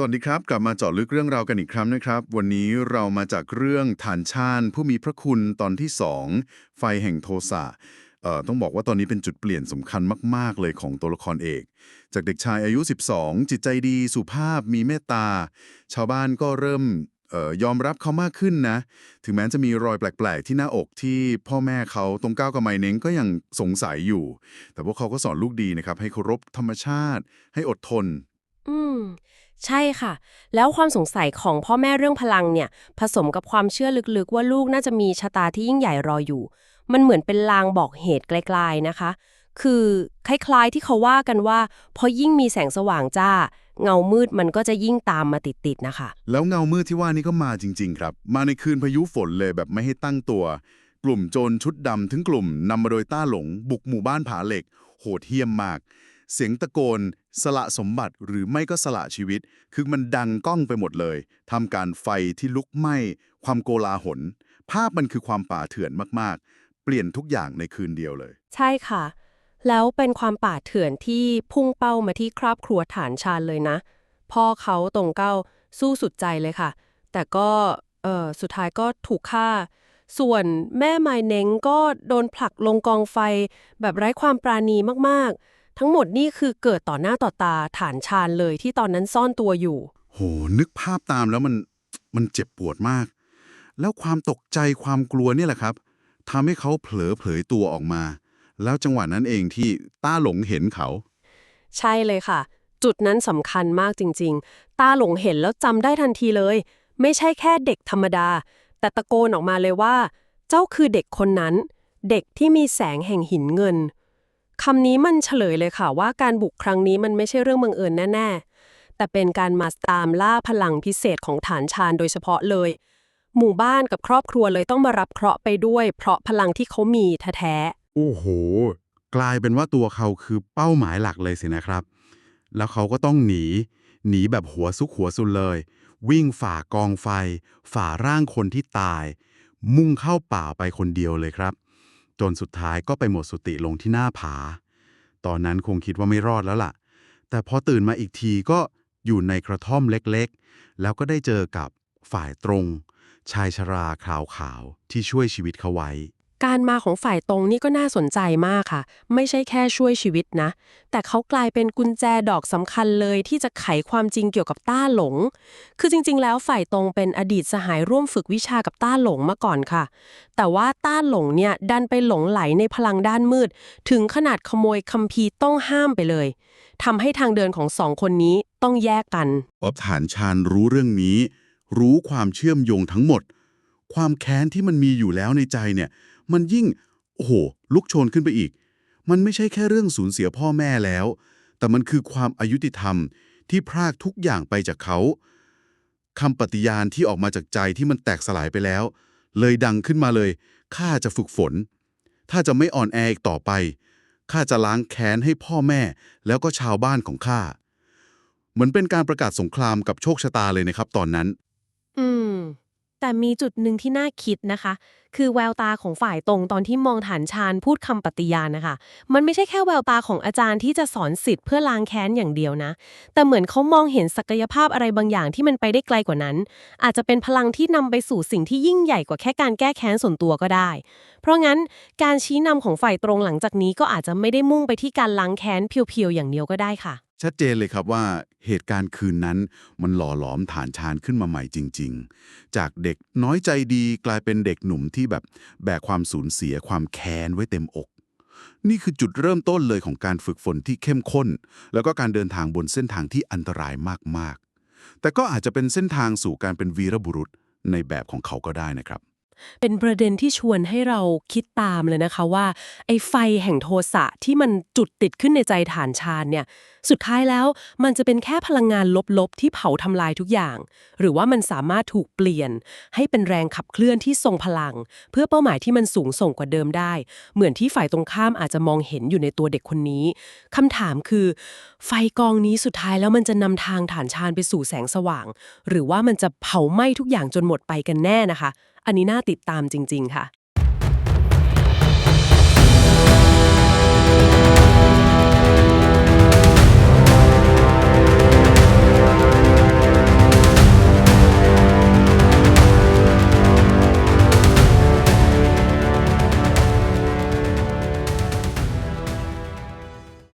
สวัสดีครับ กลับมาเจาะลึกเรื่องราวกันอีกครั้งนะครับ วันนี้เรามาจากเรื่องฐานชาญผู้มีพระคุณตอนที่2ไฟแห่งโทสะเอ่อต้องบอกว่าตอนนี้เป็นจุดเปลี่ยนสำคัญมาก ๆ เลยของตัวละครเอก จากเด็กชายอายุ 12 จิตใจดีสุภาพมีเมตตา ชาวบ้านก็เริ่มเอ่อยอมรับเขามากขึ้นนะ ถึงแม้จะมีรอยแปลก ๆ ที่หน้าอกที่พ่อแม่เขาตรงก้าวกับไมเน้งก็ยังสงสัยอยู่ แต่พวกเขาก็สอนลูกดีนะครับ ให้เคารพธรรมชาติ ให้อดทน อืม ใช่ค่ะ แล้วความสงสัยของพ่อแม่เรื่องพลังเนี่ย ผสมกับความเชื่อลึกๆ ว่าลูกน่าจะมีชะตาที่ยิ่งใหญ่รออยู่ มันเหมือนเป็นลางบอกเหตุไกลๆนะคะ คือคล้ายๆที่เขาว่ากันว่า พอยิ่งมีแสงสว่างจ้า เงามืดมันก็จะยิ่งตามมาติดๆนะคะ แล้วเงามืดที่ว่านี่ก็มาจริง ๆ ครับ มาในคืนพายุฝนเลยแบบไม่ให้ตั้งตัว กลุ่มโจรชุดดำถึงกลุ่มนำมาโดยต้าหลง บุกหมู่บ้านผาเหล็ก โหดเหี้ยมมาก เสียงตะโกน สละสมบัติหรือไม่ก็สละชีวิต คือมันดังก้องไปหมดเลยทำการไฟที่ลุกไหม้ ความโกลาหล ภาพมันคือความป่าเถื่อนมากๆ เปลี่ยนทุกอย่างในคืนเดียวเลย ใช่ค่ะ แล้วเป็นความป่าเถื่อนที่พุ่งเป้ามาที่ครอบครัวฐานชาญเลยนะ พ่อเขาตรงเก้าสู้สุดใจเลยค่ะ แต่ก็เออสุดท้ายก็ถูกฆ่าส่วนแม่ไมเน้งก็โดนผลักลงกองไฟแบบไร้ความปราณีมากๆ ทั้งหมดนี่คือเกิดต่อหน้าต่อตาฐานชาญเลยที่ตอนนั้นซ่อนตัวอยู่ โห นึกภาพตามแล้วมันมันเจ็บปวดมาก แล้วความตกใจความกลัวเนี่ยแหละครับทำให้เขาเผลอเผยตัวออกมา แล้วจังหวะนั้นเองที่ต้าหลงเห็นเขา ใช่เลยค่ะ จุดนั้นสำคัญมากจริง ๆตาหลงเห็นแล้วจำได้ทันทีเลย ไม่ใช่แค่เด็กธรรมดา แต่ตะโกนออกมาเลยว่า เจ้าคือเด็กคนนั้น เด็กที่มีแสงแห่งหินเงิน คำนี้มันเฉลยเลยค่ะว่าการบุกครั้งนี้มันไม่ใช่เรื่องบังเอิญแน่ ๆ แต่เป็นการมาตามล่าพลังพิเศษของฐานชานโดยเฉพาะเลย หมู่บ้านกับครอบครัวเลยต้องมารับเคราะห์ไปด้วย เพราะพลังที่เขามีแท้โอ้โห กลายเป็นว่าตัวเขาคือเป้าหมายหลักเลยสินะครับ แล้วเขาก็ต้องหนี หนีแบบหัวซุกหัวซุนเลย วิ่งฝ่ากองไฟ ฝ่าร่างคนที่ตาย มุ่งเข้าป่าไปคนเดียวเลยครับ จนสุดท้ายก็ไปหมดสติลงที่หน้าผา ตอนนั้นคงคิดว่าไม่รอดแล้วล่ะ แต่พอตื่นมาอีกทีก็อยู่ในกระท่อมเล็กๆ แล้วก็ได้เจอกับฝ่ายตรง ชายชราขาวๆที่ช่วยชีวิตเขาไว้ การมาของฝ่ายตรงนี่ก็น่าสนใจมากค่ะ ไม่ใช่แค่ช่วยชีวิตนะ แต่เขากลายเป็นกุญแจดอกสำคัญเลยที่จะไขความจริงเกี่ยวกับต้าหลง คือจริง ๆ แล้วฝ่ายตรงเป็นอดีตสหายร่วมฝึกวิชากับต้าหลงมาก่อนค่ะ แต่ว่าต้าหลงเนี่ยดันไปหลงไหลในพลังด้านมืด ถึงขนาดขโมยคัมภีร์ต้องห้ามไปเลยทำให้ทางเดินของสองคนนี้ต้องแยกกันอบฐานชาญรู้เรื่องนี้ รู้ความเชื่อมโยงทั้งหมด ความแค้นที่มันมีอยู่แล้วในใจเนี่ย มันยิ่ง โอ้โห ลุกโชนขึ้นไปอีก มันไม่ใช่แค่เรื่องสูญเสียพ่อแม่แล้ว แต่มันคือความอายุติธรรมที่พรากทุกอย่างไปจากเขาคำปฏิญาณที่ออกมาจากใจที่มันแตกสลายไปแล้ว เลยดังขึ้นมาเลย ข้าจะฝึกฝน ถ้าจะไม่อ่อนแออีกต่อไป ข้าจะล้างแค้นให้พ่อแม่ แล้วก็ชาวบ้านของข้า เหมือนเป็นการประกาศสงครามกับโชคชะตาเลยนะครับตอนนั้น อืม แต่มีจุดหนึ่งที่น่าคิดนะคะ คือแววตาของฝ่ายตรงตอนที่มองฐานชานพูดคำปฏิญาณนะคะ มันไม่ใช่แค่แววตาของอาจารย์ที่จะสอนสิทธิ์เพื่อล้างแค้นอย่างเดียวนะ แต่เหมือนเขามองเห็นศักยภาพอะไรบางอย่างที่มันไปได้ไกลกว่านั้น อาจจะเป็นพลังที่นำไปสู่สิ่งที่ยิ่งใหญ่กว่าแค่การแก้แค้นส่วนตัวก็ได้ เพราะงั้นการชี้นำของฝ่ายตรงหลังจากนี้ก็อาจจะไม่ได้มุ่งไปที่การล้างแค้นเพียวๆอย่างเดียวก็ได้ค่ะ ชัดเจนเลยครับว่าเหตุการณ์คืนนั้นมันหล่อหลอมฐานชานขึ้นมาใหม่จริง ๆ จากเด็กน้อยใจดีกลายเป็นเด็กหนุ่มที่แบบแบกความสูญเสียความแค้นไว้เต็มอก นี่คือจุดเริ่มต้นเลยของการฝึกฝนที่เข้มข้น แล้วก็การเดินทางบนเส้นทางที่อันตรายมากๆ แต่ก็อาจจะเป็นเส้นทางสู่การเป็นวีรบุรุษในแบบของเขาก็ได้นะครับ เป็นประเด็นที่ชวนให้เราคิดตามเลยนะคะว่า ไอ้ไฟแห่งโทสะที่มันจุดติดขึ้นในใจฐานชาญเนี่ย สุดท้ายแล้วมันจะเป็นแค่พลังงานลบๆ ที่เผาทำลายทุกอย่าง หรือว่ามันสามารถถูกเปลี่ยน ให้เป็นแรงขับเคลื่อนที่ทรงพลัง เพื่อเป้าหมายที่มันสูงส่งกว่าเดิมได้ เหมือนที่ฝ่ายตรงข้ามอาจจะมองเห็นอยู่ในตัวเด็กคนนี้คำถามคือ ไฟกองนี้สุดท้ายแล้วมันจะนำทางฐานชานไปสู่แสงสว่าง หรือว่ามันจะเผาไหม้ทุกอย่างจนหมดไปกันแน่นะคะ อันนี้น่าติดตามจริง ๆ ค่ะ